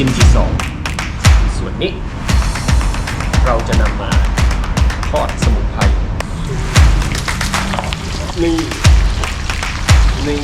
ชิ้นที่สองส่วนนี้ เราจะนำมาทอดสมุนไพรนี่นี่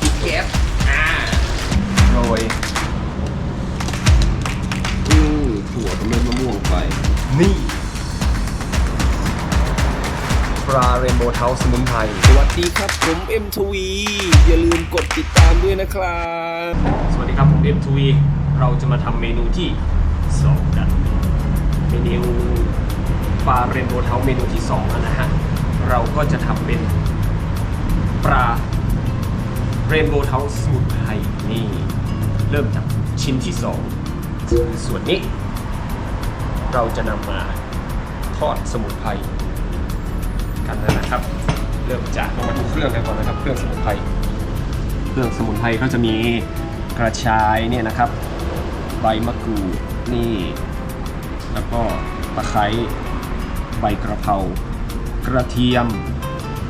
ปิดแก๊สอ่าโรยอืมถั่วกับเม็ดมะม่วงไป นี่ เรนโบว์เทาสมุนไพร สวัสดีครับผมเอ็มทวีอย่าลืมกดติดตามด้วยนะครับ สวัสดีครับผมเอ็มทวีเราจะมาทำเมนูที่2กันเมนูปลาเรนโบว์เทาเมนูที่2แล้วนะฮะ เราก็จะทำเป็นปลาเรนโบว์เทาสมุนไพรนี่เริ่มจากชิ้นที่2คือส่วนนี้ เราจะนำมาทอดสมุนไพร กันนะครับ เริ่มจากเรามาดูเครื่องกันก่อนนะครับ เครื่องสมุนไพร เครื่องสมุนไพรก็จะมีกระชายเนี่ยนะครับ ใบมะกรูดนี่ แล้วก็ตะไคร้ใบกระเพรากระเทียม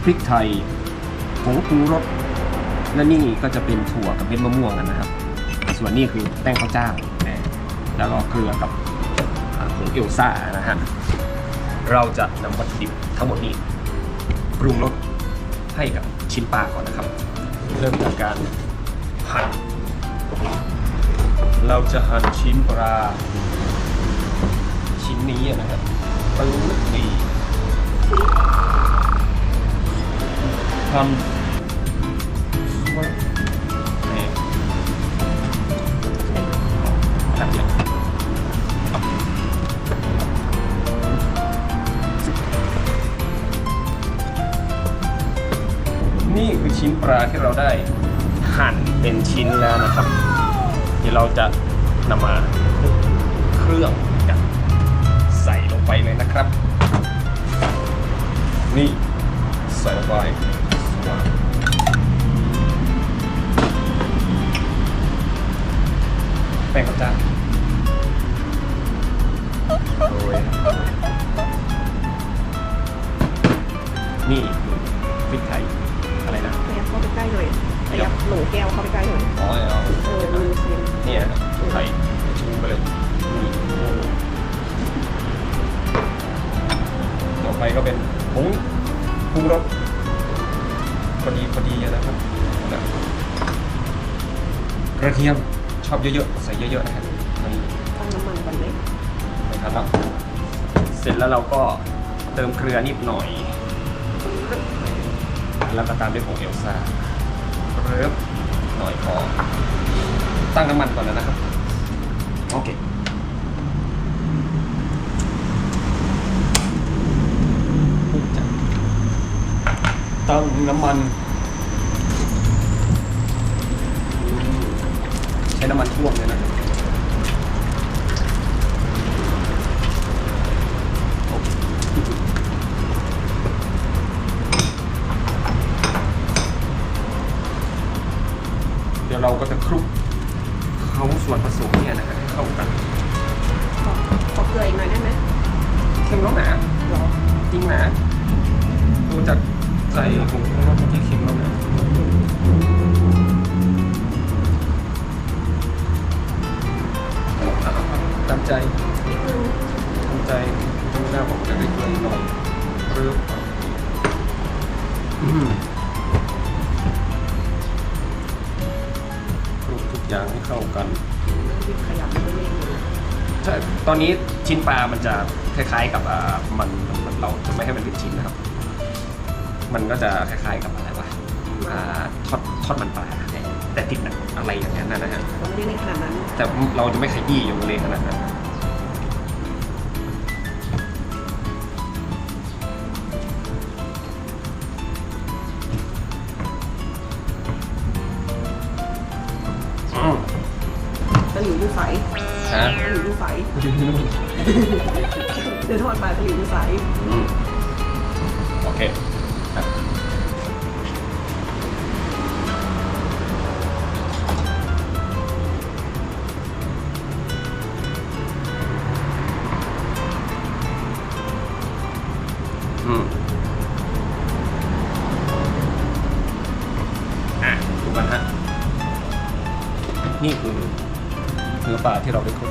พริกไทยผงปรุงรสและนี่ก็จะเป็นถั่วกับเม็ดมะม่วงนะครับ ส่วนนี้คือแป้งข้าวเจ้า แล้วก็เกลือกับผงเอลซ่านะฮะ เราจะนำวัตถุดิบทั้งหมดนี้ รุงรสให้กับชิ้นปลาก่อนนะครับ เริ่มจากการหั่น เราจะหั่นชิ้นปลา ชิ้นนี้นะครับปื้ดดีทำ ชิ้นปลาที่เราได้หั่นเป็นชิ้นแล้วนะครับที่เราจะนำมาคลุกเครื่องกันใส่ลงไปเลยนะครับ นี่ใส่ลงไปแป้งข้าวจ้า ไปก็เป็นผงปรุงรสพอดีพอดีนะครับนะกระเทียมชอบเยอะๆใส่เยอะๆนะครับนี่ตั้งน้ำมันก่อนเลยนะครับแล้วเสร็จแล้วเราก็เติมเกลือนิดหน่อย แล้วก็ตามด้วยผงเอลซ่าเริ่มหน่อยพอตั้งน้ำมันก่อนแล้วนะครับ โอเค ตั้งน้ำมัน ใช้น้ำมันท่วมเลยนะครับเดี๋ยวเราก็จะคลุกเขาส่วนผสมเนี่ยนะครับให้เข้ากันขอขอเกลืออีกหน่อยได้ไหมเค็มแล้วหนาหรอจริงหนาดูจาก ใส่ผงชูรสที่เค็มแล้วหนาตามใจตามใจหน้าผมจะได้เกลือหน่อยเริ่มอืมคลุกทุกอย่างให้เข้ากัน ขยับไปเรื่อยใช่ตอนนี้ชิ้นปลามันจะคล้ายๆกับอ่ามันมันมันเราจะไม่ให้มันเป็นชิ้นนะครับ มันก็จะคล้ายๆกับอะไรวะอ่าทอดทอดมันปลาแต่แต่ติดหนังอะไรอย่างนั้นนะฮะผมไม่ได้ในขนาดนั้น แต่เราจะไม่ขยี้อยู่เลยขนาดนั้นอืมตะหลิวดูใสฮะตะหลิวดูใสเดี๋ยวทอดไปตะหลิวดูใสอืมโอเค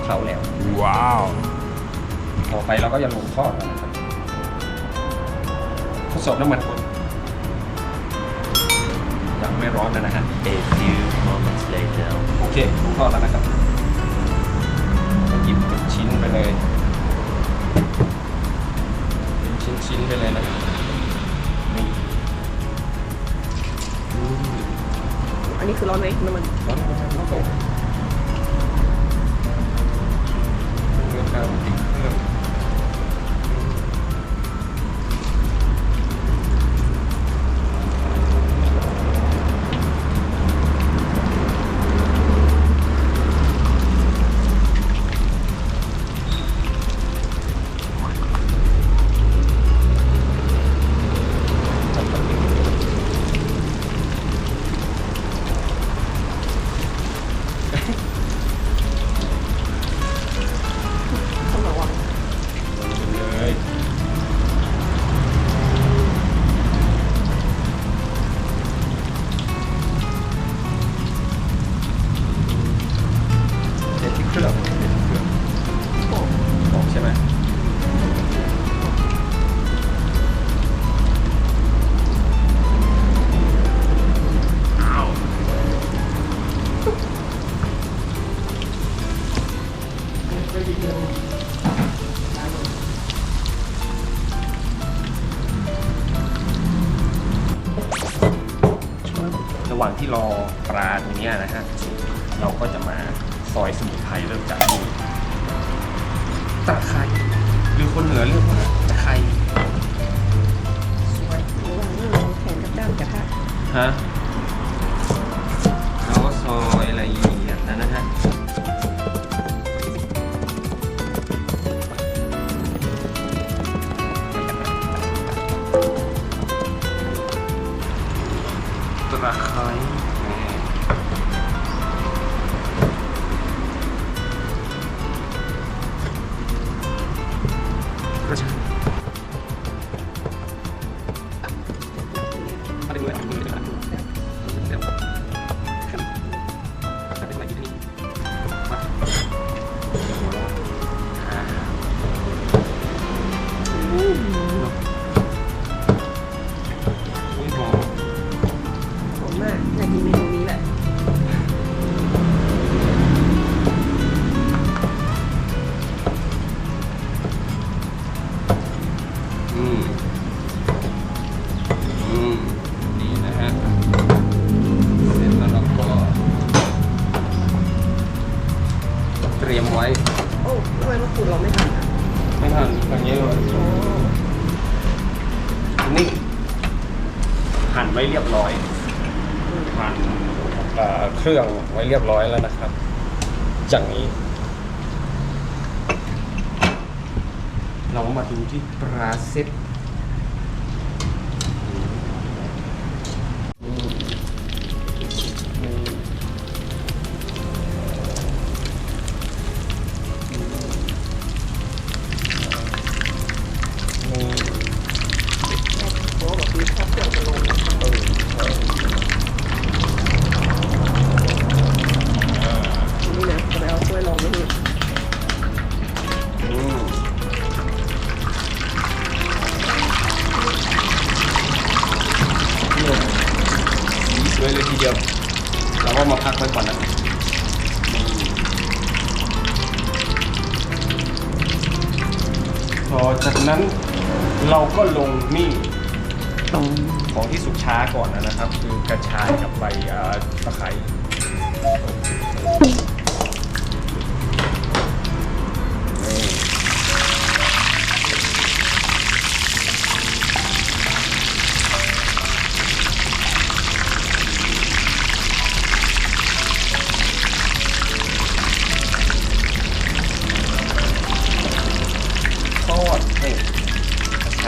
เคล้าแล้ว ว้าว ต่อไปเราก็จะลงทอดแล้วนะครับทดสอบน้ำมันก่อนยังไม่ร้อนนะนะฮะ A few moments later. โอเคลงทอดแล้วนะครับก็หยิบเป็นชิ้นไปเลยเป็นชิ้นๆไปเลยนะครับนี่ อันนี้คือร้อนไหมน้ำมันร้อน อยสมุนไพรเริ่มจากนี่ตะไคร้หรือคนเหนือเรียกว่าตะไคร้ระวังระวังแขนกับด้ามกระทะฮะเราก็ซอยละเอียดนะนะฮะ อมมากอยากกินเมนูนี้แหละอืมอืมดีนะฮะเสร็จแล้วเราก็เตรียมไว้ โอ้ทำไมมะกรูดเราไม่หั่นอะไม่ทันอย่างนี้เลยโอ้นี่หั่นไว้เรียบร้อย ผ่านเอ่อเครื่องไว้เรียบร้อยแล้วนะครับ จากนี้ เรามาดูที่ปลาเซ็ต อจากนั้นเราก็ลงนี่ตรงของที่สุกช้าก่อนนะครับ คือกระชายกับใบตะไคร้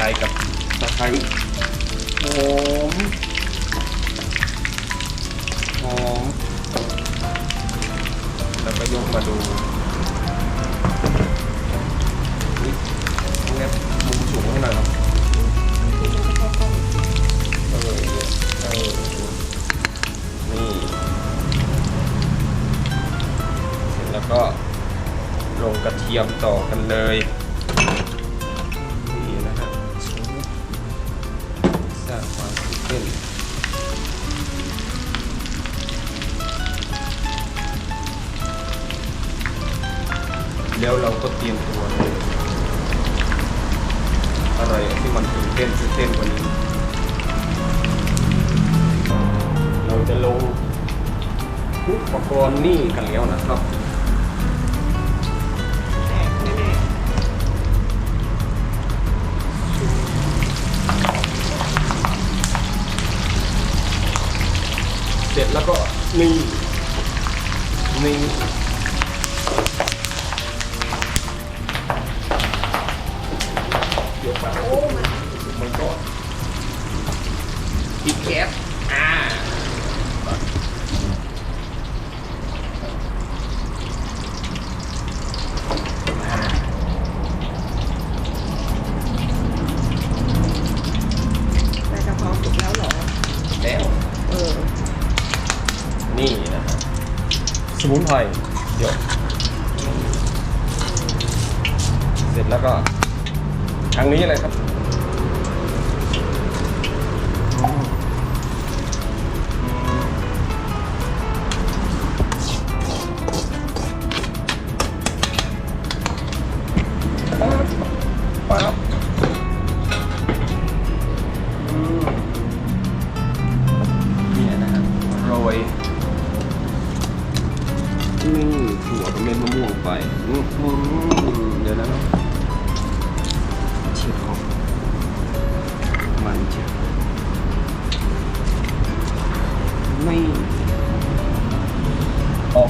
กระชายกับตะไคร้หอมหอมแล้วก็ยกมาดูนี่เงียบมุมสูงให้หน่อยครับเออเนี่ยเออนี่เสร็จแล้วก็ทียมต่อกันเลย ความตื่นเต้นแล้วเราก็เตรียมตัว อะไรที่มันตื่นเต้นตื่นเต้นกว่านี้ เราจะลงอุปกรณ์นี่กันแล้วนะครับ เสร็จแล้วก็นี่นี่เดี๋ยวไปโอ้มันก็อีกแก๊ส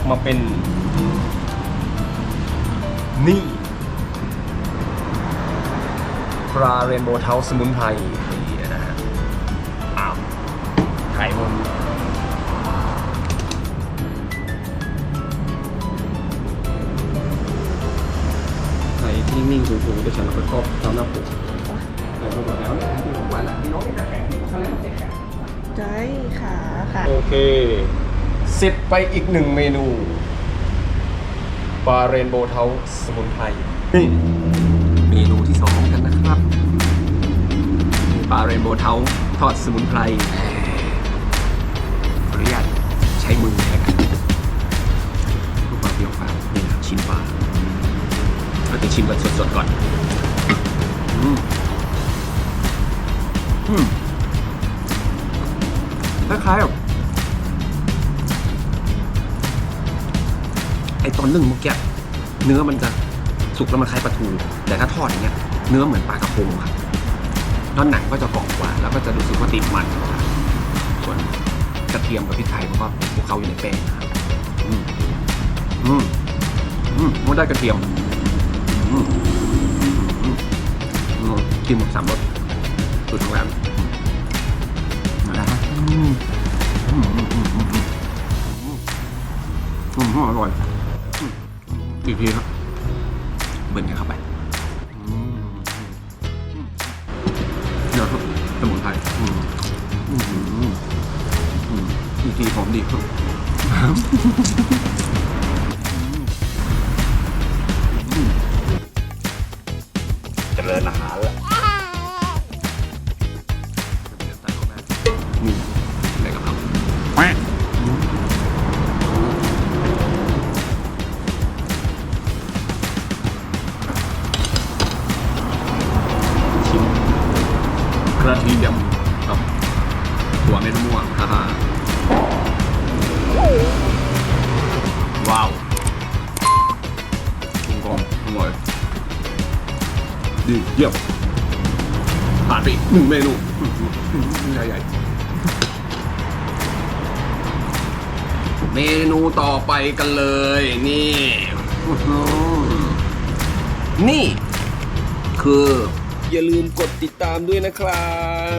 มาเป็น นี่ปลาเรนโบว์เทาสมุนไพรนี่นะฮะอ้าวไข่มันไข่ที่นิ่งๆสูงๆเดี๋ยวฉันเอาไปครอบเท้าหน้าปกแต่ผมบอกแล้วนะที่ผมว่านะพี่น้องจะแข็งเขาเรียกว่แข็งใจขาค่ะ โอเค สร็จไปอีกหนึ่งเมนูปลาเรนโบว์เทาสมุนไพรนี่เมนูที่สองกันนะครับปลาเรนโบว์เทาทอดสมุนไพรขออนุญาตใช้มือแล้วกันเพื่อความเปรี้ยวฟ้าวนี่นะชิ้นปลาเราจะชิมกันสดๆก่อนอืมอืมคล้ายๆแบบ ไอตอนนึ่งเมื่อกี้เนื้อมันจะสุกแล้วมันคล้ายปลาทูแต่ถ้าทอดอย่างเงี้ยเนื้อเหมือนปลากระพงครับแล้วหนังก็จะกรอบกว่า แล้วก็จะรู้สึกว่าติดมันส่วนกระเทียมกับพริกไทยมันก็พวกเขาอยู่ในแป้งครับอืมอืมอืมมันได้กระเทียมอืมอืมอืมกินหมดสามรสสูตรของร้านนะฮะอืมอืมอืมอืมอืมอืมอืมอร่อย อีกทีครับเบิ่นกันเข้าไปอืมอืมเดี๋ยวครับสมุนไพรอืมอืมอืมอืมอีกทีหอมดีครับ เยี่ยมผ่านไปอีกหนึ่งเมนูใหญ่ใหญ่เมนูต่อไปกันเลย นี่ นี่ คือ อย่าลืมกดติดตามด้วยนะครับ